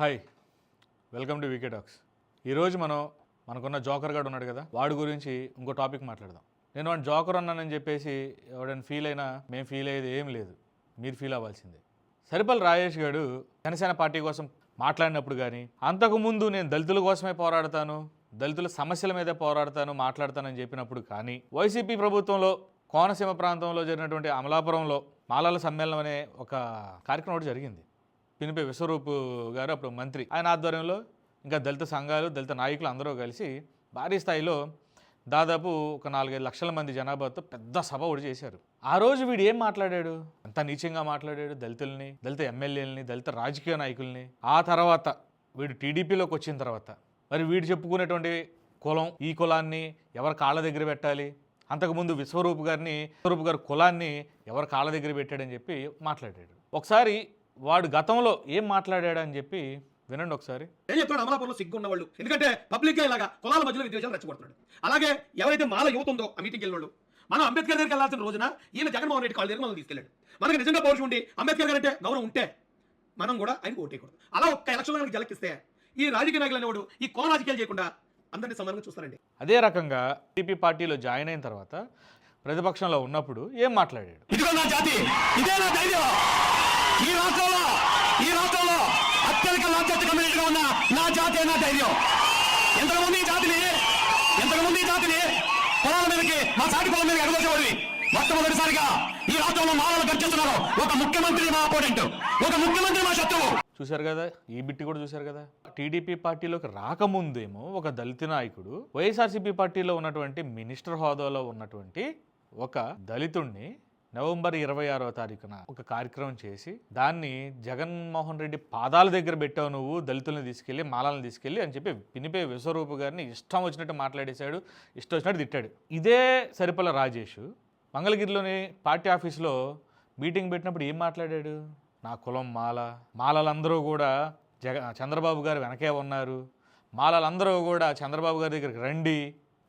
Hi welcome to VK talks. ఈరోజు మనం మనకున్న జోకర్ గాడు ఉన్నాడు కదా వాడి గురించి ఇంకో టాపిక్ మాట్లాడదాం. నేను వాడిని జోకర్ అన్నానని చెప్పేసి ఎవడైనా ఫీల్ అయినా మేము ఫీల్ అయ్యేది ఏం లేదు. మీరు ఫీల్ అవ్వాల్సిందే. సరిపల్లి రాజేష్ గారు జనసేన పార్టీ కోసం మాట్లాడినప్పుడు కానీ అంతకుముందు నేను దళితుల కోసమే పోరాడతాను దళితుల సమస్యల మీదే పోరాడతాను మాట్లాడతానని చెప్పినప్పుడు కానీ వైసీపీ ప్రభుత్వంలో కోనసీమ ప్రాంతంలో జరిగినటువంటి అమలాపురంలో మాలల సమ్మేళనం అనే ఒక కార్యక్రమం ఒకటి జరిగింది. పినిపే విశ్వరూప్ గారు అప్పుడు మంత్రి. ఆయన ఆధ్వర్యంలో ఇంకా దళిత సంఘాలు దళిత నాయకులు అందరూ కలిసి భారీ స్థాయిలో దాదాపు ఒక నాలుగైదు లక్షల మంది జనాభాతో పెద్ద సభ ఒకటి చేశారు. ఆ రోజు వీడు ఏం మాట్లాడాడు? అంత నీచంగా మాట్లాడాడు దళితుల్ని దళిత ఎమ్మెల్యేలని దళిత రాజకీయ నాయకుల్ని. ఆ తర్వాత వీడు టీడీపీలోకి వచ్చిన తర్వాత మరి వీడు చెప్పుకునేటువంటి కులం ఈ కులాన్ని ఎవరి కాళ్ళ దగ్గర పెట్టాలి? అంతకుముందు విశ్వరూప్ గారిని విశ్వరూప్ గారి కులాన్ని ఎవరి కాళ్ళ దగ్గర పెట్టాడని చెప్పి మాట్లాడాడు. ఒకసారి వాడు గతంలో ఏం మాట్లాడాడు అని చెప్పి వినండి ఒకసారి. ఏం చెప్తున్నాడు అమలాపురంలో సిగ్గు ఉన్న వాళ్ళు ఎందుకంటే పబ్లిక్గా ఇలాగా కులాల మధ్యలో విద్వేషాలు రెచ్చగొడుతున్నాడు అలాగే ఎవరైతే మాల యువత ఉందో ఆ మీటింగ్ వెళ్ళిన వాళ్ళు మనం అంబేద్కర్ దగ్గరికి వెళ్ళాల్సిన రోజున ఈయన జగన్మోహన్ రెడ్డి కాళ్ళ దగ్గర మనం తీసుకెళ్ళాడు. మనకి నిజంగా పౌరుషం ఉండి అంబేద్కర్ గారు అంటే గౌరవం ఉంటే మనం కూడా ఆయనకు ఓటేయకూడదు. అలా ఒక్క ఎలక్షన్ మనకి జలకిస్తే ఈ రాజకీయ నాయకులు అనేవాడు ఈ కుల రాజకీయాలు చేయకుండా అందరినీ సమానంగా చూస్తారండి. అదే రకంగా టీపీ పార్టీలో జాయిన్ అయిన తర్వాత ప్రతిపక్షంలో ఉన్నప్పుడు ఏం మాట్లాడాడు? ఇదిగో నా జాతి ఇదే నా ధైర్యం. ఈ రాష్ట్రంలో ఈ రాష్ట్రంలో అత్యధిక లాభ్యత కమ్యూనిటీగా ఉన్న నా జాతి నా ధైర్యం. ఎంతమంది ఈ జాతిని ఎంతమంది ఈ జాతిని పొలాల మీదకి మా సాటి పొలం మీదకి ఎగదోసేవాడివి. మొట్టమొదటిసారిగా ఈ రాష్ట్రంలో మాలలు గర్జిస్తున్నారు. ఒక ముఖ్యమంత్రి మా అపోనెంట్ ఒక ముఖ్యమంత్రి మా శత్రువు. చూశారు కదా ఈ బిట్టి కూడా చూశారు కదా? టీడీపీ పార్టీలోకి రాకముందేమో ఒక దళిత నాయకుడు వైఎస్ఆర్సీపీ పార్టీలో ఉన్నటువంటి మినిస్టర్ హోదాలో ఉన్నటువంటి ఒక దళితుణ్ణి నవంబర్ ఇరవై ఆరో తారీఖున ఒక కార్యక్రమం చేసి దాన్ని జగన్మోహన్ రెడ్డి పాదాల దగ్గర పెట్టావు నువ్వు దళితుల్ని తీసుకెళ్ళి మాలలను తీసుకెళ్ళి అని చెప్పి పినిపే విశ్వరూపు గారిని ఇష్టం వచ్చినట్టు మాట్లాడేశాడు ఇష్టం వచ్చినట్టు తిట్టాడు. ఇదే సరిపల్ల రాజేష్ మంగళగిరిలోని పార్టీ ఆఫీస్లో మీటింగ్ పెట్టినప్పుడు ఏం మాట్లాడాడు? నా కులం మాల మాలలందరూ కూడా జగ చంద్రబాబు గారు వెనకే ఉన్నారు మాలలందరూ కూడా చంద్రబాబు గారి దగ్గరికి రండి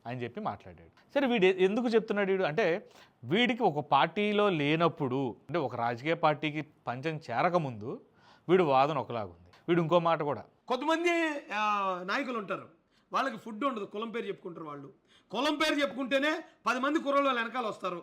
అని చెప్పి మాట్లాడాడు. సరే వీడు ఎందుకు చెప్తున్నాడు వీడు? అంటే వీడికి ఒక పార్టీలో లేనప్పుడు అంటే ఒక రాజకీయ పార్టీకి పంచం చేరకముందు వీడు వాదన ఒకలాగుంది. వీడు ఇంకో మాట కూడా. కొంతమంది నాయకులు ఉంటారు. వాళ్ళకి ఫుడ్ ఉండదు. కులం పేరు చెప్పుకుంటారు వాళ్ళు. కులం పేరు చెప్పుకుంటేనే పది మంది కుర్రలు వాళ్ళ వెనకాల వస్తారు.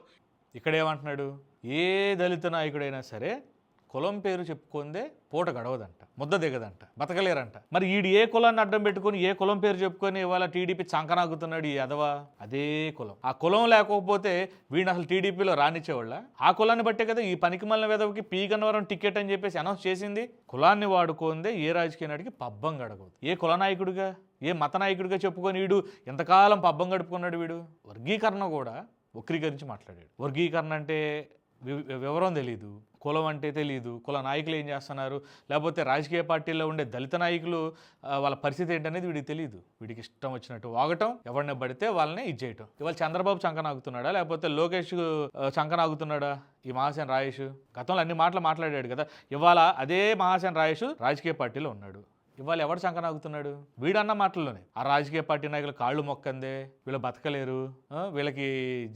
ఇక్కడ ఏమంటున్నాడు? ఏ దళిత నాయకుడైనా సరే కులం పేరు చెప్పుకుందే పూట గడవదంట ముద్ద దిగదంట బతకలేరంట. మరి ఈడు ఏ కులాన్ని అడ్డం పెట్టుకొని ఏ కులం పేరు చెప్పుకొని ఇవాళ టీడీపీ చంకనాగుతున్నాడు ఈ అదవా? అదే కులం. ఆ కులం లేకపోతే వీడిని అసలు టీడీపీలో రానిచ్చేవాళ్ళ? ఆ కులాన్ని బట్టే కదా ఈ పనికి మళ్ళీ వెదవికి పీ గన్నవరం టికెట్ అని చెప్పేసి అనౌన్స్ చేసింది. కులాన్ని వాడుకుందే ఏ రాజకీయ నాటికి పబ్బం గడగదు ఏ కుల నాయకుడిగా ఏ మత నాయకుడిగా చెప్పుకొని వీడు ఎంతకాలం పబ్బం గడుపుకున్నాడు వీడు? వర్గీకరణ కూడా వక్రీకరించి మాట్లాడాడు. వర్గీకరణ అంటే వి- వివరం తెలీదు. కులం అంటే తెలియదు కుల నాయకులు ఏం చేస్తున్నారు? లేకపోతే రాజకీయ పార్టీల్లో ఉండే దళిత నాయకులు వాళ్ళ పరిస్థితి ఏంటనేది వీడికి తెలియదు వీడికి ఇష్టం వచ్చినట్టు వాగటం ఎవరిని పడితే వాళ్ళని చేయటం. ఇవాళ చంద్రబాబు చంకనాగుతున్నాడా లేకపోతే లోకేష్ చంకనాగుతున్నాడా ఈ మహాసేన రాయేష్? గతంలో అన్ని మాటలు మాట్లాడాడు కదా. ఇవాళ అదే మహాసేన రాయేష్ రాజకీయ పార్టీలో ఉన్నాడు. ఇవాళ ఎవడు చంకనాగుతున్నాడు వీడన్న మాటల్లోనే. ఆ రాజకీయ పార్టీ నాయకులు కాళ్ళు మొక్కందే వీళ్ళు బతకలేరు వీళ్ళకి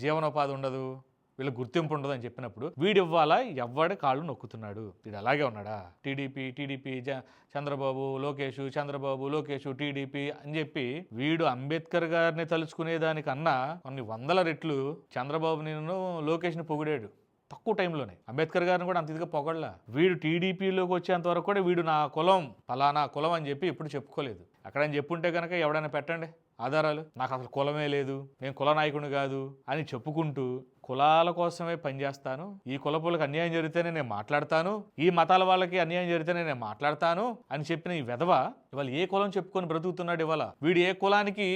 జీవనోపాధి ఉండదు వీళ్ళ గుర్తింపు ఉండదు అని చెప్పినప్పుడు వీడివ్వాలా? ఇవ్వాలా కాళ్ళు నొక్కుతున్నాడు. వీడు అలాగే ఉన్నాడా? టీడీపీ టీడీపీ జ చంద్రబాబు లోకేష్ చంద్రబాబు లోకేష్ టీడీపీ అని చెప్పి వీడు అంబేద్కర్ గారిని తలుచుకునే దానికన్నా కొన్ని వందల రెట్లు చంద్రబాబు నేను లోకేష్ని పొగిడాడు. తక్కువ టైంలోనే. అంబేద్కర్ గారిని కూడా అంత ఇదిగా పొగడలా. వీడు టీడీపీలోకి వచ్చేంత వరకు కూడా వీడు నా కులం ఫలానా కులం అని చెప్పి ఎప్పుడు చెప్పుకోలేదు. అక్కడ అని చెప్పుంటే కనుక ఎవడైనా పెట్టండి ఆధారాలు. నాకు అసలు కులమే లేదు. నేను కుల నాయకుడు కాదు అని చెప్పుకుంటూ కులాల కోసమే పనిచేస్తాను ఈ కులపులకు అన్యాయం జరిగితేనే నేను మాట్లాడతాను. ఈ మతాల వాళ్ళకి అన్యాయం జరిగితేనే నేను మాట్లాడతాను అని చెప్పిన ఈ వెధవ ఇవాళ ఏ కులం చెప్పుకొని బ్రతుకుతున్నాడు ఇవాళ? వీడు ఏ కులానికి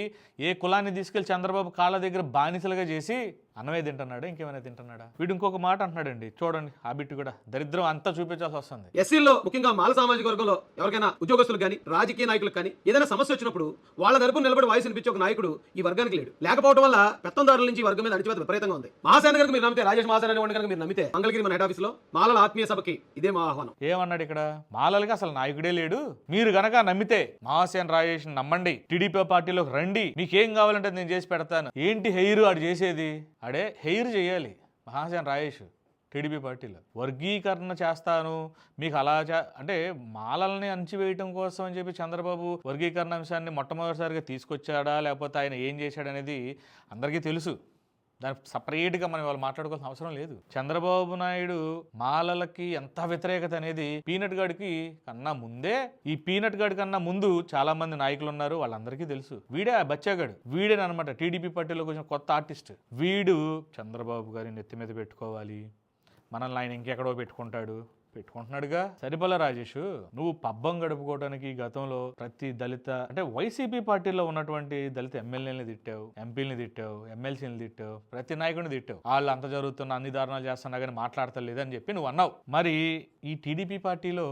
ఏ కులాన్ని తీసుకెళ్ళి చంద్రబాబు కాళ్ళ దగ్గర బానిసలుగా చేసి అన్నమే తింటున్నాడా? ఇంకేమైనా తింటున్నాడా? వీడు ఇంకొక మాట అంటున్నాడండి. చూడండి ఆ బిట్టు కూడా దరిద్రం అంతా చూపించాల్సి వస్తుంది. ఎస్సీల్లో ముఖ్యంగా మాల సామాజిక వర్గంలో ఎవరికైనా ఉద్యోగస్తులకు కానీ రాజకీయ నాయకులకు కానీ ఏదైనా సమస్య వచ్చినప్పుడు వాళ్ళ తరపున నిలబడి వాయిస్ వినిపించే ఒక నాయకుడు ఈ వర్గానికి లేడు. లేకపోవడం వల్ల పెత్తందారుల నుంచి వర్గం మీద అణిచివేత విపరీతంగా ఉంది. మహాసేన గారికి మీరు నమ్మితే రాజేష్ మహాసేన అనేవాడిని కనుక మీరు నమ్మితే మంగళగిరి మన హెడ్ ఆఫీస్లో మాలల ఆత్మీయ సభకి ఇదే మా ఆహ్వానం. ఏమన్నాడు ఇక్కడ? మాలలకి అసలు నాయకుడే లేడు. మీరు గనక నమ్మితే మహాసేన రాజేష్ నమ్మండి. టీడీపీ పార్టీలోకి రండి. మీకేం కావాలంటే నేను చేసి పెడతాను. ఏంటి హెయిర్ ఆడు చేసేది? అడే హెయిర్ చేయాలి. మహాజన్ రాయేష్ టీడీపీ పార్టీలో. వర్గీకరణ చేస్తాను మీకు అలా చే అంటే మాలల్ని అణచివేయటం కోసం అని చెప్పి చంద్రబాబు వర్గీకరణ అంశాన్ని మొట్టమొదటిసారిగా తీసుకొచ్చాడా లేకపోతే ఆయన ఏం చేశాడనేది అందరికీ తెలుసు. దానికి సపరేట్గా మనం వాళ్ళు మాట్లాడుకోవాల్సిన అవసరం లేదు. చంద్రబాబు నాయుడు మాలలకి ఎంత వ్యతిరేకత అనేది పీనట్ గాడికి కన్నా ముందే ఈ పీనట్ గాడి కన్నా ముందు చాలా మంది నాయకులు ఉన్నారు వాళ్ళందరికీ తెలుసు. వీడే ఆ బచ్చాగాడు. వీడేనమాట టీడీపీ పార్టీలో కొంచెం కొత్త ఆర్టిస్ట్. వీడు చంద్రబాబు గారిని నెత్తి మీద పెట్టుకోవాలి. మనల్ని ఆయన ఇంకెక్కడో పెట్టుకుంటాడు. పెట్టుకుంటున్నాడుగా. సరిపల రాజేష్ నువ్వు పబ్బం గడుపుకోవడానికి గతంలో ప్రతి దళిత అంటే వైసీపీ పార్టీలో ఉన్నటువంటి దళిత ఎమ్మెల్యేని తిట్టావు ఎంపీలని తిట్టావు ఎమ్మెల్సీని తిట్టావు ప్రతి నాయకుడిని తిట్టావు. వాళ్ళు అంత జరుగుతున్న అన్ని దారుణాలు చేస్తున్నా కానీ మాట్లాడతలేదు అని చెప్పి నువ్వు అన్నావు. మరి ఈ టీడీపీ పార్టీలో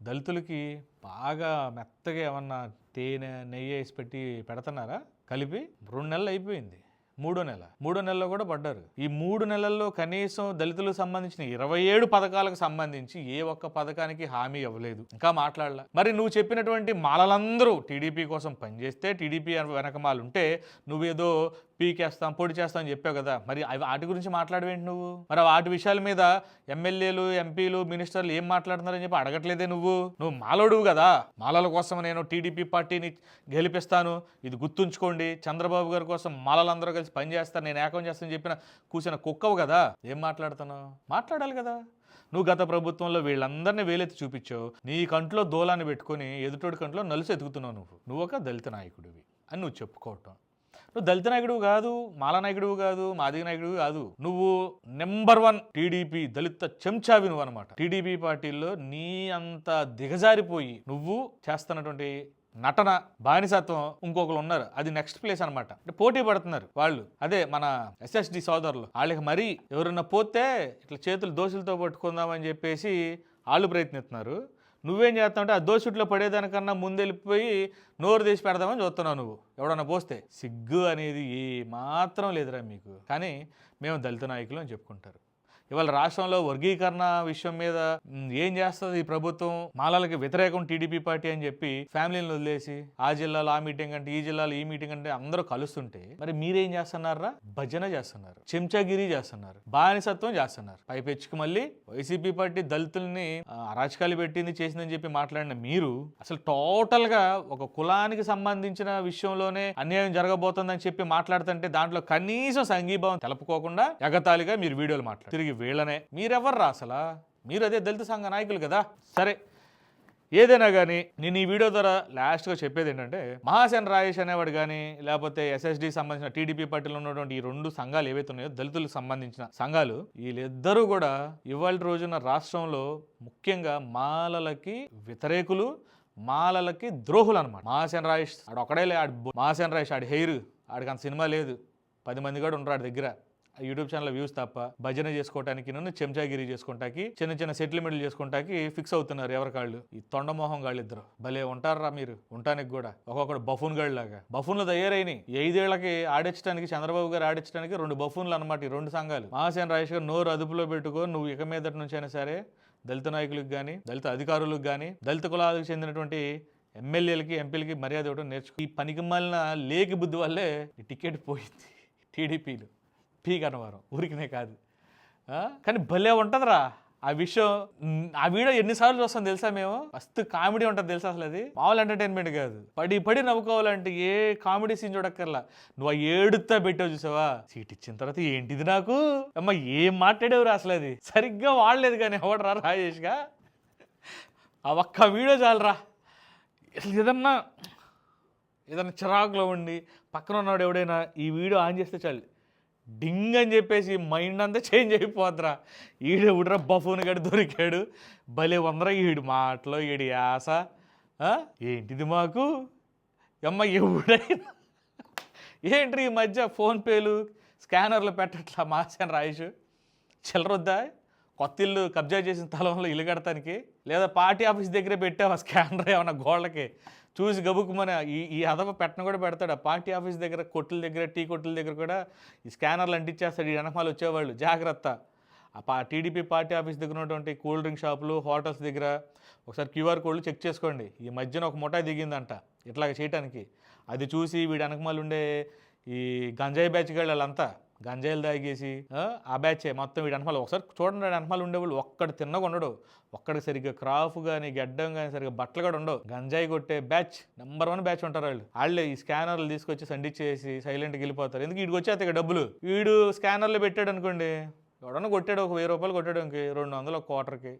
దళితులకి బాగా మెత్తగా ఏమన్నా తేనె నెయ్యి వేసి పెట్టి పెడుతున్నారా? కలిపి రెండు నెలలు అయిపోయింది. మూడో నెల. మూడో నెలలో కూడా పడ్డారు. ఈ మూడు నెలల్లో కనీసం దళితులకు సంబంధించిన ఇరవై ఏడు పథకాలకు సంబంధించి ఏ ఒక్క పథకానికి హామీ ఇవ్వలేదు. ఇంకా మాట్లాడలా. మరి నువ్వు చెప్పినటువంటి మాలలందరూ టీడీపీ కోసం పనిచేస్తే టీడీపీ వెనకమాలు ఉంటే నువ్వేదో పీకేస్తాం పొడి చేస్తాం అని చెప్పావు కదా. మరి అవి వాటి గురించి మాట్లాడవేంటి నువ్వు? మరి వాటి విషయాల మీద ఎమ్మెల్యేలు ఎంపీలు మినిస్టర్లు ఏం మాట్లాడుతున్నారని చెప్పి అడగట్లేదే నువ్వు? నువ్వు మాలోడువు కదా. మాలల కోసం నేను టీడీపీ పార్టీని గెలిపిస్తాను. ఇది గుర్తుంచుకోండి. చంద్రబాబు గారి కోసం మాలలందరూ కలిసి పనిచేస్తాను నేను ఏకం చేస్తాను చెప్పిన కూసిన కుక్కవు కదా. ఏం మాట్లాడుతున్నావు? మాట్లాడాలి కదా. నువ్వు గత ప్రభుత్వంలో వీళ్ళందరినీ వేలెత్తి చూపించావు. నీ కంట్లో దూలాన్ని పెట్టుకొని ఎదుటోడి కంట్లో నలుసు ఎదుగుతున్నావు నువ్వు. నువ్వు ఒక దళిత నాయకుడివి అని నువ్వు చెప్పుకోవటం. నువ్వు దళిత నాయకుడు కాదు మాల నాయకుడు కాదు మాదిగ నాయకుడు కాదు. నువ్వు నెంబర్ వన్ టీడీపీ దళిత చెంచావి నువ్వు అనమాట టీడీపీ పార్టీల్లో నీ అంత దిగజారిపోయి నువ్వు చేస్తున్నటువంటి నటన బానిసత్వం ఇంకొకరు ఉన్నారు. అది నెక్స్ట్ ప్లేస్ అనమాట అంటే పోటీ పడుతున్నారు వాళ్ళు. అదే మన ఎస్ఎస్డి సోదరులు. వాళ్ళకి మరీ ఎవరన్నా పోతే ఇట్లా చేతులు దోశలతో పట్టుకుందామని చెప్పేసి వాళ్ళు ప్రయత్నిస్తున్నారు. నువ్వేం చేస్తావంటే ఆ దోషుట్లో పడేదానికన్నా ముందెళ్ళిపోయి నోరు తీసి పెడదామని చూస్తున్నావు నువ్వు. ఎవడన్నా పోస్తే సిగ్గు అనేది ఏ మాత్రం లేదురా మీకు. కానీ మేము దళిత నాయకులు అని చెప్పుకుంటారు. ఇవాళ రాష్ట్రంలో వర్గీకరణ విషయం మీద ఏం చేస్తుంది ఈ ప్రభుత్వం? మాలలకి వ్యతిరేకం టీడీపీ పార్టీ అని చెప్పి ఫ్యామిలీని వదిలేసి ఆ జిల్లాలో ఆ మీటింగ్ అంటే ఈ జిల్లాలో ఈ మీటింగ్ అంటే అందరూ కలుస్తుంటే మరి మీరేం చేస్తున్నారా? భజన చేస్తున్నారు చెంచాగిరి చేస్తున్నారు బానిసత్వం చేస్తున్నారు. పైపెచ్చుకు మళ్ళీ వైసీపీ పార్టీ దళితుల్ని అరాచకాలు పెట్టింది చేసిందని చెప్పి మాట్లాడిన మీరు అసలు టోటల్గా ఒక కులానికి సంబంధించిన విషయంలోనే అన్యాయం జరగబోతుందని చెప్పి మాట్లాడుతుంటే దాంట్లో కనీసం సంఘీభావం తెలపుకోకుండా ఎగతాళిగా మీరు వీడియోలు మాట్లాడు తిరిగి వీళ్ళనే. మీరెవర్రా అసలా? మీరు అదే దళిత సంఘ నాయకులు కదా? సరే. ఏదైనా కానీ నేను ఈ వీడియో ద్వారా లాస్ట్గా చెప్పేది ఏంటంటే మహాసేన రాజేష్ అనేవాడు కానీ లేకపోతే ఎస్ఎస్డి సంబంధించిన టీడీపీ పార్టీలో ఉన్నటువంటి ఈ రెండు సంఘాలు ఏవైతే ఉన్నాయో దళితులకు సంబంధించిన సంఘాలు వీళ్ళిద్దరూ కూడా ఇవాళ రోజున రాష్ట్రంలో ముఖ్యంగా మాలలకి వ్యతిరేకులు మాలలకి ద్రోహులు అనమాట మహాసేన రాజేష్ ఆడు ఒకడే లే ఆడు మహాసేన రాజేష్ ఆడి హెయిర్ ఆడికి అంత సినిమా లేదు. పది మంది కూడా ఉంటారు ఆడి దగ్గర. యూట్యూబ్ ఛానల్ వ్యూస్ తప్ప భజన చేసుకోవటానికి నన్ను చెంచాగిరి చేసుకోవటానికి చిన్న చిన్న సెటిల్మెంట్లు చేసుకోవటానికి ఫిక్స్ అవుతున్నారు ఎవరికాళ్ళు ఈ తొండమోహం గాళ్ళిద్దరు. భలే ఉంటారా మీరు. ఉంటానికి కూడా. ఒక్కొక్కడు బఫూన్ గాళ్ళు లాగా బఫూన్లు తయారైనాయి. ఐదేళ్ళకి ఆడించడానికి చంద్రబాబు గారు ఆడించడానికి రెండు బఫూన్లు అనమాట ఈ రెండు సంఘాలు. మహాసేన రాజేష్ గారు నోరు అదుపులో పెట్టుకో నువ్వు ఇక మీదటి నుంచి అయినా సరే దళిత నాయకులకు కానీ దళిత అధికారులకు కానీ దళిత కులాలకు చెందినటువంటి ఎమ్మెల్యేలకి ఎంపీలకి మర్యాద ఇవ్వడం నేర్చుకో. ఈ పనికి మాలిన లేకి బుద్ధి వల్లే టికెట్ పోయింది టీడీపీలు. పీ కనవారం ఊరికినే కాదు. కానీ భలే ఉంటుందిరా. ఆ విషయం ఆ వీడియో ఎన్నిసార్లు చూస్తాం తెలుసా మేము? మస్తు కామెడీ ఉంటుంది తెలుసా అసలు అది? మామూలు ఎంటర్టైన్మెంట్ కాదు. పడి పడి నవ్వుకోవాలంటే ఏ కామెడీ సీన్ చూడక్కర్లా. నువ్వు ఆ ఏడుతా పెట్టావు చూసావా? సీట్ ఇచ్చిన తర్వాత ఏంటిది నాకు? అమ్మ ఏం మాట్లాడేవురా అసలు అది? సరిగ్గా వాడలేదు కానీ ఎవడరా రాజేష్గా? ఆ ఒక్క వీడియో చాలరా. అసలు ఏదన్నా ఏదైనా చిరాకులో ఉండి పక్కన ఉన్నాడు ఎవడైనా ఈ వీడియో ఆన్ చేస్తే చాలు. డింగ్ అని చెప్పేసి మైండ్ అంతా చేంజ్ అయిపోద్రా ఈడు ఉడ్రా బఫూన్ గడి దొరికాడు? భలే వందరా ఈడు మాటలో ఈడి యాస. ఏంటిది మాకు? అమ్మ ఎవడైనా? ఏంటి ఈ మధ్య ఫోన్పేలు స్కానర్లు పెట్టట్లా మార్చాను రాయేష్ చిల్లరొద్దా కొత్త ఇల్లు కబ్జా చేసిన స్థలంలో ఇల్లు కడతానికి. లేదా పార్టీ ఆఫీస్ దగ్గరే పెట్టావా స్కానర్ ఏమన్నా గోళ్ళకి చూసి గబుక్కుమని ఈ ఈ అదవ పెట్టన కూడా పెడతాడు. ఆ పార్టీ ఆఫీస్ దగ్గర కొట్టుల దగ్గర టీ కొట్టుల దగ్గర కూడా ఈ స్కానర్లు అంటించేస్తాడు. ఈ వెనకమాలు వచ్చేవాళ్ళు. జాగ్రత్త. ఆ పా టీడీపీ పార్టీ ఆఫీస్ దగ్గర ఉన్నటువంటి కూల్ డ్రింక్ షాపులు హోటల్స్ దగ్గర ఒకసారి క్యూఆర్ కోడ్లు చెక్ చేసుకోండి. ఈ మధ్యన ఒక ముఠా దిగిందంట ఇట్లాగ చేయటానికి. అది చూసి వీడు వెనకమాలు ఉండే ఈ గంజాయి బ్యాచ్ గాళ్ళు వాళ్ళంతా గంజాయిలు తాగేసి ఆ, బ్యాచే మొత్తం వీడి అనమాలు ఒకసారి చూడండి వీడి అనమాలు ఉండేవాళ్ళు. ఒక్కడు తిన్నగా ఉండడు. ఒక్కడికి సరిగ్గా క్రాఫ్ కానీ గడ్డం కానీ సరిగ్గా బట్టలు కూడా ఉండవు. గంజాయి కొట్టే బ్యాచ్ నెంబర్ వన్ బ్యాచ్ ఉంటారు వాళ్ళు. వాళ్ళే ఈ స్కానర్లు తీసుకొచ్చి సండిచ్చేసి సైలెంట్కి వెళ్ళిపోతారు. ఎందుకు వీడికి వచ్చేది ఇక డబ్బులు? వీడు స్కానర్లు పెట్టాడు అనుకోండి ఎవడన్నా కొట్టాడు ఒక వెయ్యి రూపాయలు కొట్టాడు ఇంక రెండు వందలు ఒక క్వార్టర్కి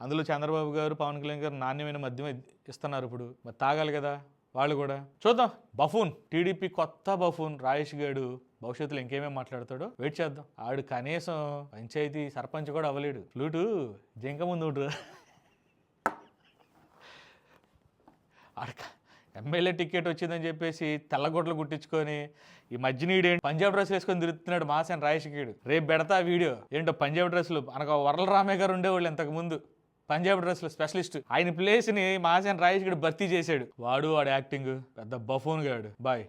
అందులో చంద్రబాబు గారు పవన్ కళ్యాణ్ గారు నాణ్యమైన మద్యం ఇస్తున్నారు ఇప్పుడు. మరి తాగాలి కదా. వాళ్ళు కూడా. చూద్దాం. బఫూన్. టీడీపీ కొత్త బఫూన్. రాయేష్ గాడు భవిష్యత్తులో ఇంకేమేమి మాట్లాడతాడో వెయిట్ చేద్దాం. ఆడు కనీసం పంచాయతీ సర్పంచ్ కూడా అవ్వలేడు. ఫ్లూటు జింక ముందు ఉండరు. ఆడక ఎమ్మెల్యే టికెట్ వచ్చిందని చెప్పేసి తెల్లగొడ్లు గుట్టించుకొని ఈ మధ్యనీడు పంజాబ్ డ్రెస్ వేసుకొని తిరుగుతున్నాడు మాసాన్ రాయషికీడు రేపు పెడతా వీడియో. ఏంటో పంజాబ్ డ్రెస్సులు. మనకు వరల రామయ్య గారు ఉండేవాళ్ళు ఇంతకుముందు పంజాబ్ డ్రెస్సులు స్పెషలిస్ట్. ఆయన ప్లేస్ని రాయేష్ గడు భర్తీ చేశాడు. వాడు వాడు యాక్టింగ్. పెద్ద బఫోన్ గాడు బాయ్.